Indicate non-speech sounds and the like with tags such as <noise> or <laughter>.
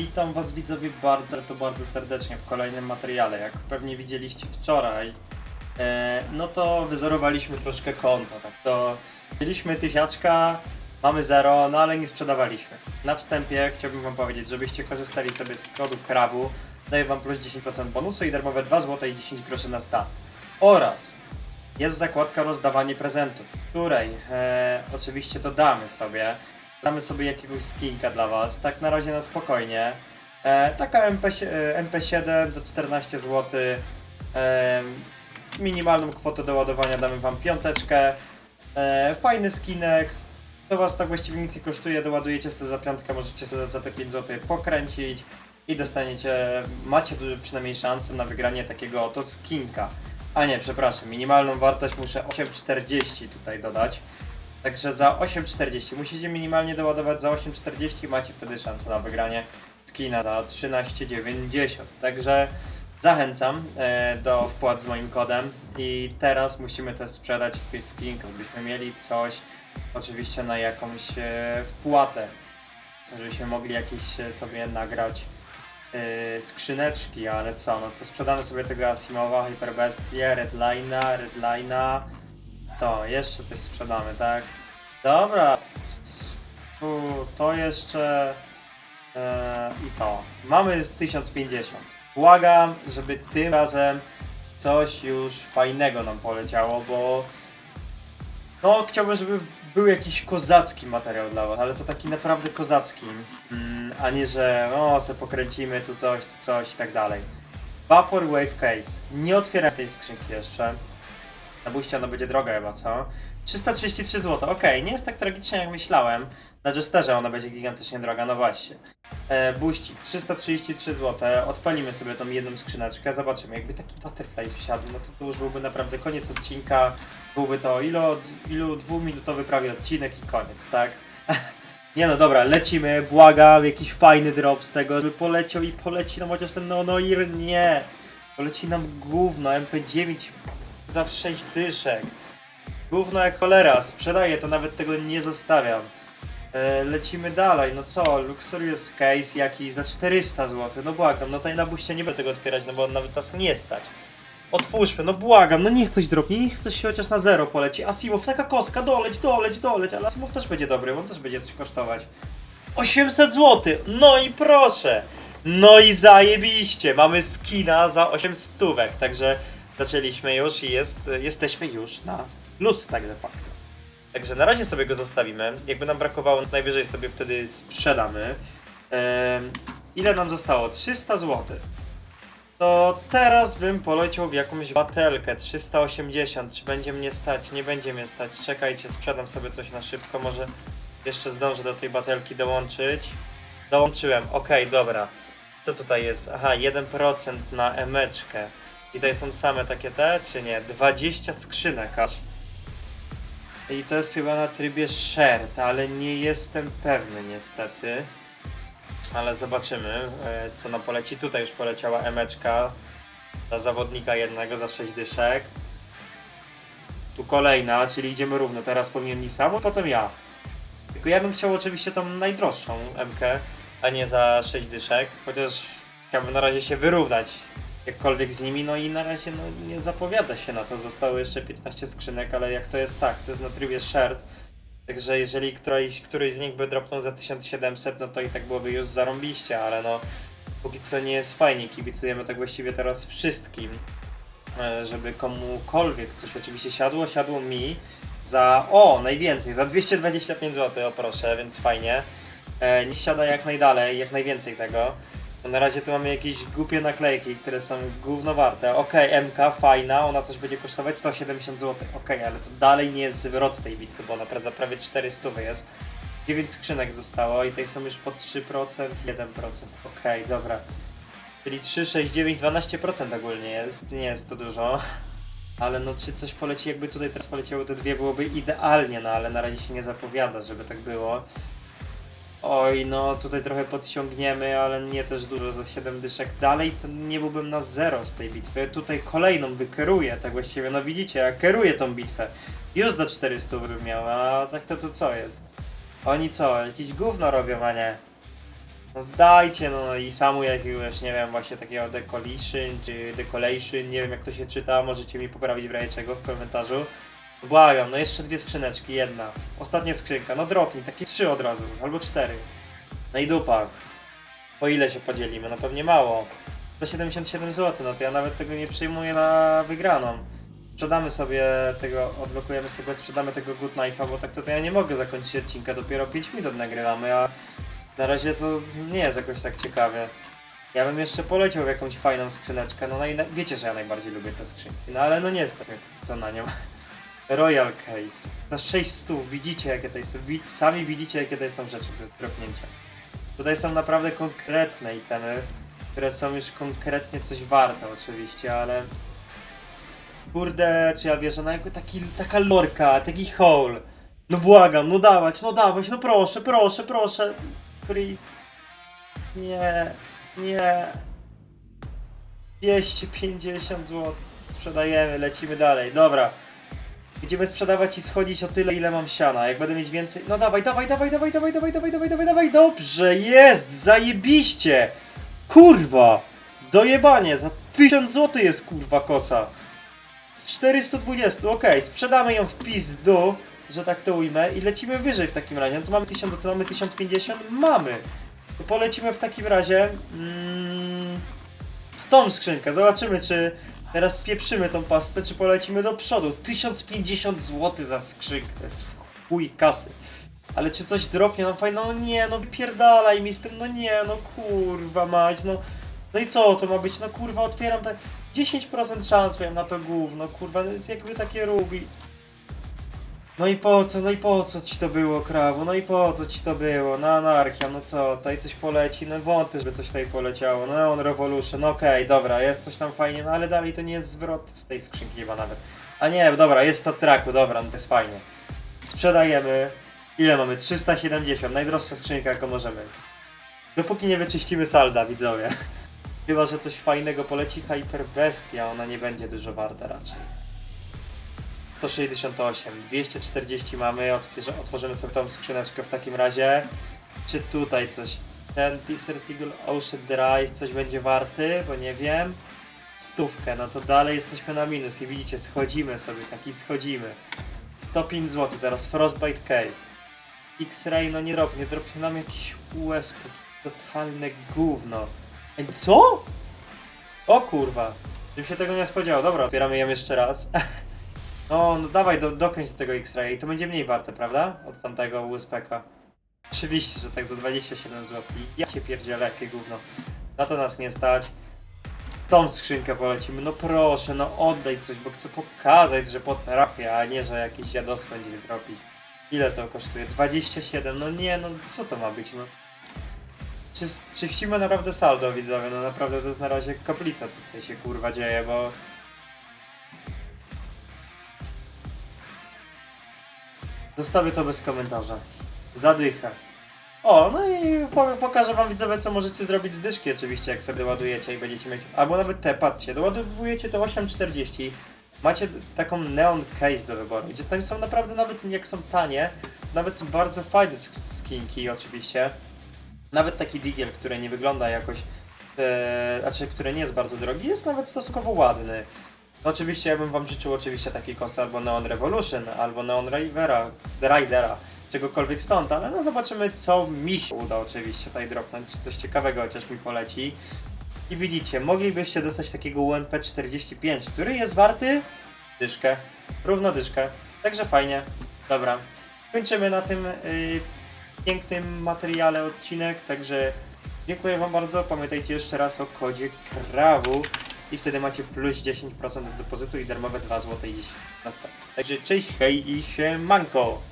Witam was widzowie bardzo, to bardzo serdecznie w kolejnym materiale. Jak pewnie widzieliście wczoraj, e, no to wyzerowaliśmy troszkę konta. Tak to mieliśmy tysiaczka, mamy zero, no ale nie sprzedawaliśmy. Na wstępie chciałbym wam powiedzieć, żebyście korzystali sobie z kodu KRABU, daję wam plus 10% bonusu i darmowe 2 zł i 10 groszy na start. Oraz jest zakładka rozdawanie prezentów, której e, oczywiście dodamy sobie, damy sobie jakiegoś skinka dla was, tak na razie na spokojnie. E, taka MP, e, MP7 za 14 zł. E, minimalną kwotę do ładowania damy wam piąteczkę. E, fajny skinek. To was tak właściwie nic nie kosztuje, doładujecie sobie za piątkę, możecie sobie za te 5 zł pokręcić i dostaniecie, macie przynajmniej szansę na wygranie takiego oto skinka. A nie, przepraszam, minimalną wartość muszę 8,40 tutaj dodać. Także za 8,40 musicie minimalnie doładować za 8,40 macie wtedy szansę na wygranie skina za 13,90. Także zachęcam e, do wpłat z moim kodem i teraz musimy też sprzedać jakiś skin, byśmy mieli coś oczywiście na jakąś e, wpłatę, żebyśmy mogli jakieś e, sobie nagrać e, skrzyneczki, ale co, no to sprzedamy sobie tego Asimowa, Hyperbestie, Redline'a, Redline'a, to, jeszcze coś sprzedamy, tak? Dobra. To jeszcze e, i to. Mamy z 1050. Błagam, żeby tym razem coś już fajnego nam poleciało, bo no chciałbym, żeby był jakiś kozacki materiał dla was, ale to taki naprawdę kozacki, mm, a nie, że o, se pokręcimy tu coś, tu coś i tak dalej. Vapor Wave Case. Nie otwieram tej skrzynki jeszcze. Na bójście ona będzie droga chyba, co? 333 zł, okej, nie jest tak tragicznie jak myślałem. Na Jesterze ona będzie gigantycznie droga, no właśnie. E, buścik, 333 zł, odpalimy sobie tą jedną skrzyneczkę, zobaczymy, jakby taki butterfly wsiadł, no to to już byłby naprawdę koniec odcinka, byłby to ilo, ilu dwuminutowy prawie odcinek i koniec, tak? <laughs> Nie no dobra, lecimy, błagam, jakiś fajny drop z tego, żeby poleciał i poleci nam chociaż ten no, no ir, nie. Poleci nam gówno, MP9 za 6 dyszek. Gówno jak cholera, sprzedaję to, nawet tego nie zostawiam. E, lecimy dalej, no co, Luxurious Case jakiś za 400 zł, no błagam, no tutaj na buście nie będę tego otwierać, no bo nawet nas nie stać. Otwórzmy, no błagam, no niech coś dropnie, niech coś się chociaż na zero poleci. Asimow, taka koska, doleć, doleć, doleć, ale Asimow też będzie dobry, on też będzie coś kosztować. 800 zł, no i proszę. No i zajebiście, mamy skina za 800 stówek, także zaczęliśmy już i jest, jesteśmy już na plus tak de facto. Także na razie sobie go zostawimy. Jakby nam brakowało, najwyżej sobie wtedy sprzedamy. Ile nam zostało? 300 zł. To teraz bym poleciał w jakąś batelkę 380. Czy będzie mnie stać? Nie będzie mnie stać. Czekajcie, sprzedam sobie coś na szybko. Może jeszcze zdążę do tej batelki dołączyć. Dołączyłem, okej, dobra. Co tutaj jest? Aha, 1% na emeczkę. I tutaj są same takie te, czy nie? 20 skrzynek aż. I to jest chyba na trybie shared, ale nie jestem pewny niestety. Ale zobaczymy, e, co nam poleci. Tutaj już poleciała emeczka dla zawodnika jednego za 6 dyszek. Tu kolejna, czyli idziemy równo. Teraz powinien Nisa, bo potem ja. Tylko ja bym chciał oczywiście tą najdroższą MK, a nie za 6 dyszek. Chociaż chciałbym na razie się wyrównać jakkolwiek z nimi, no i na razie no, nie zapowiada się na to. Zostało jeszcze 15 skrzynek, ale jak to jest tak, to jest na trybie shared. Także jeżeli któryś, któryś z nich by dropnął za 1700, no to i tak byłoby już zarąbiście, ale no póki co nie jest fajnie. Kibicujemy tak właściwie teraz wszystkim, e, żeby komukolwiek coś oczywiście siadło, siadło mi za, o, najwięcej, za 225 zł, o proszę, więc fajnie. E, niech siada jak najdalej, jak najwięcej tego. Na razie tu mamy jakieś głupie naklejki, które są gówno warte. Okej, MK, fajna, ona coś będzie kosztować 170 zł. Okej, ale to dalej nie jest zwrot tej bitwy, bo ona za prawie 400 jest. 9 skrzynek zostało i tutaj są już po 3%, 1%. Okej, dobra. Czyli 3, 6, 9, 12% ogólnie jest. Nie jest to dużo. Ale no czy coś poleci, jakby tutaj teraz poleciały te dwie, byłoby idealnie, no ale na razie się nie zapowiada, żeby tak było. Oj, no tutaj trochę podciągniemy, ale nie też dużo za 7 dyszek. Dalej to nie byłbym na zero z tej bitwy. Tutaj kolejną wykeruję, tak właściwie. No widzicie, ja kieruję tą bitwę. Już za 400 bym miał, a tak to to co jest? Oni co, jakieś gówno robią, a nie? No dajcie no i samu jakiegoś, nie wiem, właśnie takiego decoration czy decolation, nie wiem jak to się czyta, możecie mi poprawić w razie czego w komentarzu. Błagam, no jeszcze dwie skrzyneczki, jedna. Ostatnia skrzynka, no dropnij, takie trzy od razu, albo cztery. No i dupa. Po ile się podzielimy? No pewnie mało. 177 zł, no to ja nawet tego nie przyjmuję na wygraną. Sprzedamy sobie tego, odblokujemy sobie, sprzedamy tego Good Knife'a, bo tak to, to ja nie mogę zakończyć odcinka, dopiero 5 minut nagrywamy, a na razie to nie jest jakoś tak ciekawie. Ja bym jeszcze poleciał w jakąś fajną skrzyneczkę, no naj, wiecie, że ja najbardziej lubię te skrzynki, no ale no nie jest tak jak co na nią. Royal Case. Za 600 widzicie jakie to są, sami widzicie jakie to są rzeczy do dropnięcia. Tutaj są naprawdę konkretne itemy, które są już konkretnie coś warte oczywiście, ale... Kurde, czy ja wierzę na jakby taki, taka lorka, taki hole. No błagam, no dawać, no dawać, no proszę, proszę, proszę. Fritz. Nie, nie. 250 zł. Sprzedajemy, lecimy dalej. Dobra. Będziemy sprzedawać i schodzić o tyle, ile mam siana. Jak będę mieć więcej. No dawaj, dawaj, dawaj, dawaj, dawaj, dawaj, dawaj, dawaj, dawaj, dawaj. Dobrze, jest! Zajebiście! Kurwa! Dojebanie, za 1000 zł jest kurwa kosa. Z 420, okej, sprzedamy ją w pizdu, że tak to ujmę, i lecimy wyżej w takim razie. No to mamy 1000, to mamy 1050? Mamy! To polecimy w takim razie mm, w tą skrzynkę. Zobaczymy, czy teraz spieprzymy tą pastę, czy polecimy do przodu. 1050 zł za skrzynkę, to jest w chuj kasy. Ale czy coś dropnie nam fajno? No nie, no wypierdalaj mi z tym, no nie, no kurwa mać, no. No i co to ma być? No kurwa, otwieram te 10% szans miałem na to gówno, kurwa, no jakby takie rubi. No i po co, no i po co ci to było, krawu, no i po co ci to było, no anarchia, no co, tutaj coś poleci, no wątpię, żeby coś tutaj poleciało, no on Revolution, no okej, dobra, jest coś tam fajnie, no ale dalej to nie jest zwrot z tej skrzynki chyba nawet. A nie, dobra, jest to traku, dobra, no to jest fajnie. Sprzedajemy, ile mamy, 370, najdroższa skrzynka jaką możemy. Dopóki nie wyczyścimy salda, widzowie. <laughs> Chyba, że coś fajnego poleci Hyper Bestia, ona nie będzie dużo warta raczej. 168, 240 mamy, otwierzy, otworzymy sobie tą skrzyneczkę w takim razie. Czy tutaj coś, ten Desert Eagle Ocean Drive coś będzie warty, bo nie wiem. Stówkę, no to dalej jesteśmy na minus i widzicie, schodzimy sobie, taki schodzimy. 105 zł, teraz Frostbite Case. X-Ray, no nie dropnie, dropnie nam jakiś USP, totalne gówno. Ej, co? O kurwa, bym się tego nie spodziewał. Dobra, otwieramy ją jeszcze raz. <laughs> No, no dawaj, do, dokręć do tego X-Ray i to będzie mniej warte, prawda? Od tamtego USPK. Oczywiście, że tak za 27 zł. Ja cię pierdzielę, jakie gówno. Na to nas nie stać. Tą skrzynkę polecimy, no proszę, no oddaj coś, bo chcę pokazać, że potrafię, a nie, że jakieś dziadostwo będzie wytropić. Ile to kosztuje? 27, no nie, no co to ma być, no. Czy, czyścimy naprawdę saldo, widzowie, no naprawdę to jest na razie kaplica, co tutaj się kurwa dzieje, bo... Zostawię to bez komentarza. Zadychę. O, no i powiem, pokażę wam widzowie, co możecie zrobić z dyszki oczywiście, jak sobie ładujecie i będziecie mieć... Albo nawet te, patrzcie, doładowujecie to 8,40. Macie taką neon case do wyboru, gdzie tam są naprawdę, nawet jak są tanie, nawet są bardzo fajne sk- skinki oczywiście. Nawet taki digiel, który nie wygląda jakoś, e, znaczy, który nie jest bardzo drogi, jest nawet stosunkowo ładny. Oczywiście ja bym wam życzył oczywiście taki kos albo Neon Revolution, albo Neon Rivera, Ridera, czegokolwiek stąd, ale no zobaczymy co mi się uda oczywiście tutaj dropnąć, czy coś ciekawego chociaż mi poleci. I widzicie, moglibyście dostać takiego UMP 45, który jest warty dyszkę, równo dyszkę, także fajnie. Dobra, kończymy na tym y, pięknym materiale odcinek, także dziękuję wam bardzo, pamiętajcie jeszcze raz o kodzie KRAWU i wtedy macie plus 10% do depozytu i darmowe 2 zł i następne. Także cześć, hej i siemanko!